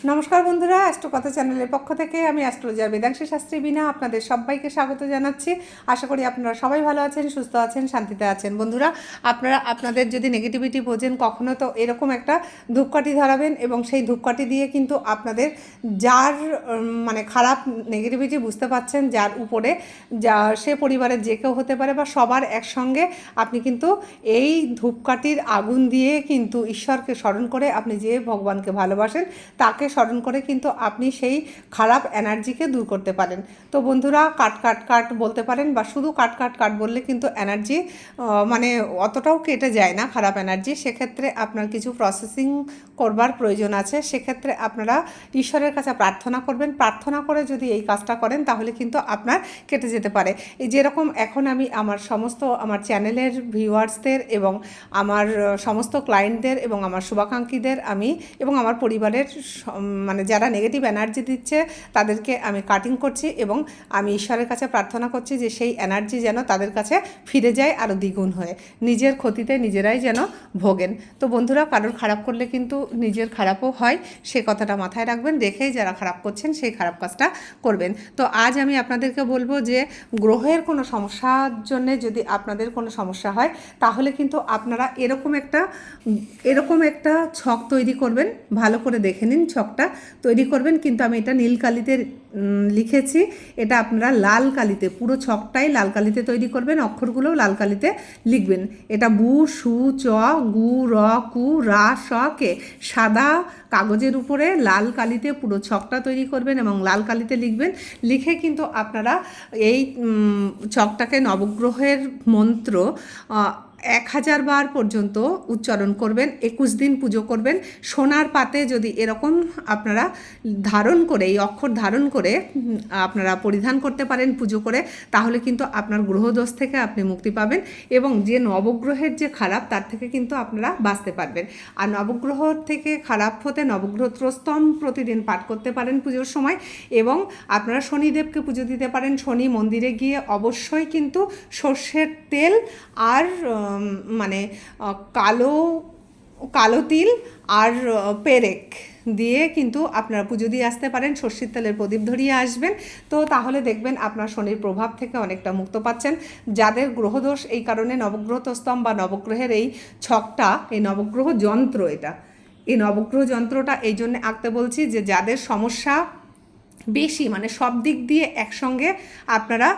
নমস্কার বন্ধুরা অ্যাস্ট্রো কথা চ্যানেলের পক্ষ থেকে আমি অ্যাস্ট্রোলজার বেদাংশী শাস্ত্রী বিনা আপনাদের সবাইকে স্বাগত জানাচ্ছি। আশা করি আপনারা সবাই ভালো আছেন, সুস্থ আছেন, শান্তিতে আছেন। বন্ধুরা, আপনারা, আপনাদের যদি নেগেটিভিটি বোঝেন, কখনো তো এরকম একটা ধূপকাঠি ধরাবেন এবং সেই ধূপকাঠি দিয়ে কিন্তু আপনাদের যার মানে খারাপ নেগেটিভিটি বুঝতে পাচ্ছেন, যার উপরে যা, সে পরিবারের যে কেউ হতে পারে বা সবার একসঙ্গে আপনি কিন্তু এই ধূপকাঠির আগুন দিয়ে কিন্তু ঈশ্বরকে স্মরণ করে আপনি যে ভগবানকে ভালোবাসেন, তাকে স্মরণ করে কিন্তু আপনি সেই খারাপ এনার্জিকে দূর করতে পারেন। তো বন্ধুরা, কাট কাট কাট বলতে পারেন বা শুধু কাট কাট কাট বললে কিন্তু এনার্জি মানে অতটাও কেটে যায় না খারাপ এনার্জি। সেক্ষেত্রে আপনার কিছু প্রসেসিং করবার প্রয়োজন আছে। সেক্ষেত্রে আপনারা ঈশ্বরের কাছে প্রার্থনা করবেন। প্রার্থনা করে যদি এই কাজটা করেন, তাহলে কিন্তু আপনার কেটে যেতে পারে। এই যেরকম এখন আমি আমার সমস্ত, আমার চ্যানেলের ভিউয়ার্সদের এবং আমার সমস্ত ক্লায়েন্টদের এবং আমার শুভাকাঙ্ক্ষীদের আমি এবং আমার পরিবারের মানে যারা নেগেটিভ এনার্জি দিচ্ছে, তাদেরকে আমি কাটিং করছি এবং আমি ঈশ্বরের কাছে প্রার্থনা করছি যে সেই এনার্জি যেন তাদের কাছে ফিরে যায় আরও দ্বিগুণ হয়ে। নিজের ক্ষতিতে নিজেরাই যেন ভোগেন। তো বন্ধুরা, কারোর খারাপ করলে কিন্তু নিজের খারাপও হয়। সে কথাটা মাথায় রাখবেন, দেখেই যারা খারাপ করছেন, সেই খারাপ কাজটা করবেন। তো আজ আমি আপনাদেরকে বলব যে, গ্রহের কোনো সমস্যার জন্যে যদি আপনাদের কোনো সমস্যা হয়, তাহলে কিন্তু আপনারা এরকম একটা এরকম একটা ছক তৈরি করবেন। ভালো করে দেখে নিন ছকটা তৈরি করবেন, কিন্তু আমি এটা নীল কালিতে লিখেছি। এটা আপনারা লাল কালিতে, পুরো ছকটাই লাল কালিতে তৈরি করবেন, অক্ষরগুলোও লাল কালিতে লিখবেন। এটা বু, সু, চ, গু, র, কু, রা, স, কে সাদা কাগজের উপরে লাল কালিতে পুরো ছকটা তৈরি করবেন এবং লাল কালিতে লিখবেন। লিখে কিন্তু আপনারা এই ছকটাকে নবগ্রহের মন্ত্র এক হাজার বার পর্যন্ত উচ্চারণ করবেন, একুশ দিন পুজো করবেন। সোনার পাতে যদি এরকম আপনারা ধারণ করে, এই অক্ষর ধারণ করে আপনারা পরিধান করতে পারেন পুজো করে, তাহলে কিন্তু আপনার গ্রহদোষ থেকে আপনি মুক্তি পাবেন এবং যে নবগ্রহের যে খারাপ, তার থেকে কিন্তু আপনারা বাঁচতে পারবেন। আর নবগ্রহ থেকে খারাপ হতে নবগ্রহ ত্রস্তম প্রতিদিন পাঠ করতে পারেন পুজোর সময় এবং আপনারা শনিদেবকে পুজো দিতে পারেন। শনি মন্দিরে গিয়ে অবশ্যই কিন্তু সর্ষের তেল আর মানে কালো কালো তিল আর পেরেক দিয়ে কিন্তু আপনারা পুজো দিয়ে আসতে পারেন। সর্ষের তেলের প্রদীপ ধরিয়ে আসবেন। তো তাহলে দেখবেন আপনার শনির প্রভাব থেকে অনেকটা মুক্ত পাচ্ছেন। যাদের গ্রহদোষ এই কারণে নবগ্রহ তস্তম বা নবগ্রহের এই ছকটা, এই নবগ্রহ যন্ত্র এটা। এই নবগ্রহ যন্ত্রটা এই জন্য আঁকতে বলছি যে, যাদের সমস্যা বেশি মানে সব দিক দিয়ে একসঙ্গে আপনারা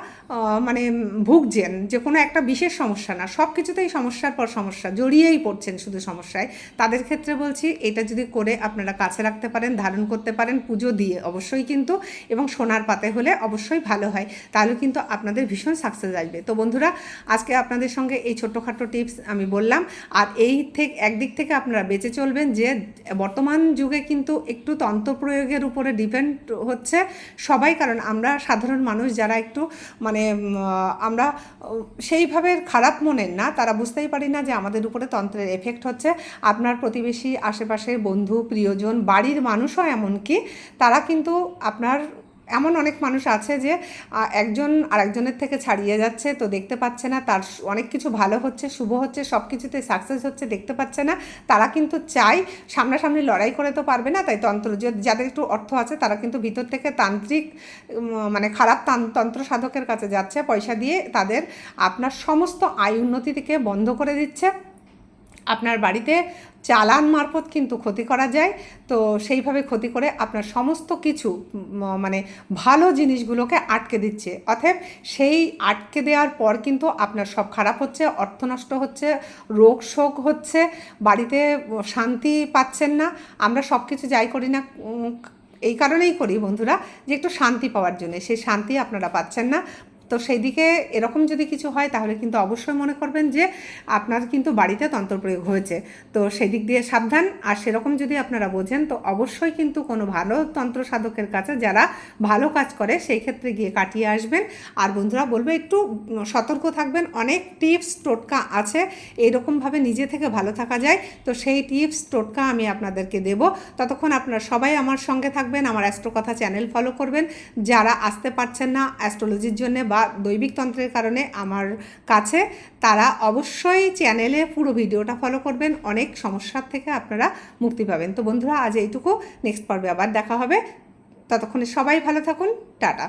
মানে ভুগছেন, যে কোনো একটা বিশেষ সমস্যা না, সব কিছুতেই সমস্যার পর সমস্যা, জড়িয়েই পড়ছেন শুধু সমস্যায়। তাদের ক্ষেত্রে বলছি, এটা যদি করে আপনারা কাছে রাখতে পারেন, ধারণ করতে পারেন, পুজো দিয়ে অবশ্যই কিন্তু, এবং সোনার পাতে হলে অবশ্যই ভালো হয়, তাহলে কিন্তু আপনাদের ভীষণ সাকসেস আসবে। তো বন্ধুরা, আজকে আপনাদের সঙ্গে এই ছোট্টখাটো টিপস আমি বললাম, আর এই থেকে একদিক থেকে আপনারা বেঁচে চলবেন, যে বর্তমান যুগে কিন্তু একটু তন্ত্র প্রয়োগের উপরে ডিপেন্ড হচ্ছে সবাই, কারণ আমরা সাধারণ মানুষ যারা একটু মানে আমরা সেইভাবে খারাপ মনের না, তারা বুঝতেই পারি না যে আমাদের উপরে তন্ত্রের এফেক্ট হচ্ছে। আপনার প্রতিবেশী, আশেপাশের বন্ধু, প্রিয়জন, বাড়ির মানুষও এমনকি, তারা কিন্তু আপনার এমন অনেক মানুষ আছে যে একজন আরেকজনের থেকে ছাড়িয়ে যাচ্ছে, তো দেখতে পাচ্ছে না, তার অনেক কিছু ভালো হচ্ছে, শুভ হচ্ছে, সব কিছুতে সাকসেস হচ্ছে, দেখতে পাচ্ছে না। তারা কিন্তু চায় সামনাসামনি লড়াই করে তো পারবে না, তাই তন্ত্র যাদের একটু অর্থ আছে, তারা কিন্তু ভিতর থেকে তান্ত্রিক মানে খারাপ তান- তন্ত্র সাধকের কাছে যাচ্ছে, পয়সা দিয়ে তাদের আপনার সমস্ত আয় উন্নতি থেকে বন্ধ করে দিচ্ছে। আপনার বাড়িতে চালান মারফত কিন্তু ক্ষতি করা যায়। তো সেইভাবে ক্ষতি করে আপনার সমস্ত কিছু মানে ভালো জিনিসগুলোকে আটকে দিচ্ছে। অতএব সেই আটকে দেওয়ার পর কিন্তু আপনার সব খারাপ হচ্ছে, অর্থ নষ্ট হচ্ছে, রোগ শোক হচ্ছে, বাড়িতে শান্তি পাচ্ছেন না। আমরা সব কিছু যাই করি না এই কারণেই করি বন্ধুরা, যে একটু শান্তি পাওয়ার জন্য। সেই শান্তি আপনারা পাচ্ছেন না। তো সেই দিকে এরকম যদি কিছু হয়, তাহলে কিন্তু অবশ্যই মনে করবেন যে আপনার কিন্তু বাড়িতে তন্ত্র প্রয়োগ হয়েছে। তো সেই দিক দিয়ে সাবধান। আর সেরকম যদি আপনারা বোঝেন, তো অবশ্যই কিন্তু কোনো ভালো তন্ত্র সাধকের কাছে যারা ভালো কাজ করে, সেই ক্ষেত্রে গিয়ে কাটিয়ে আসবেন। আর বন্ধুরা, বলবে একটু সতর্ক থাকবেন। অনেক টিপস, টোটকা আছে। এইরকমভাবে নিজে থেকে ভালো থাকা যায়। তো সেই টিপস, টোটকা আমি আপনাদেরকে দেব। ততক্ষণ আপনারা সবাই আমার সঙ্গে থাকবেন। আমার অ্যাস্ট্রো কথা চ্যানেল ফলো করবেন। যারা আসতে পারছেন না অ্যাস্ট্রোলজির জন্য বা দৈবিক তন্ত্রের কারণে আমার কাছে, তারা অবশ্যই চ্যানেলে পুরো ভিডিওটা ফলো করবেন। অনেক সমস্যার থেকে আপনারা মুক্তি পাবেন। তো বন্ধুরা, আজ এইটুকু। নেক্সট পর্বে আবার দেখা হবে। ততক্ষণে সবাই ভালো থাকুন। টাটা।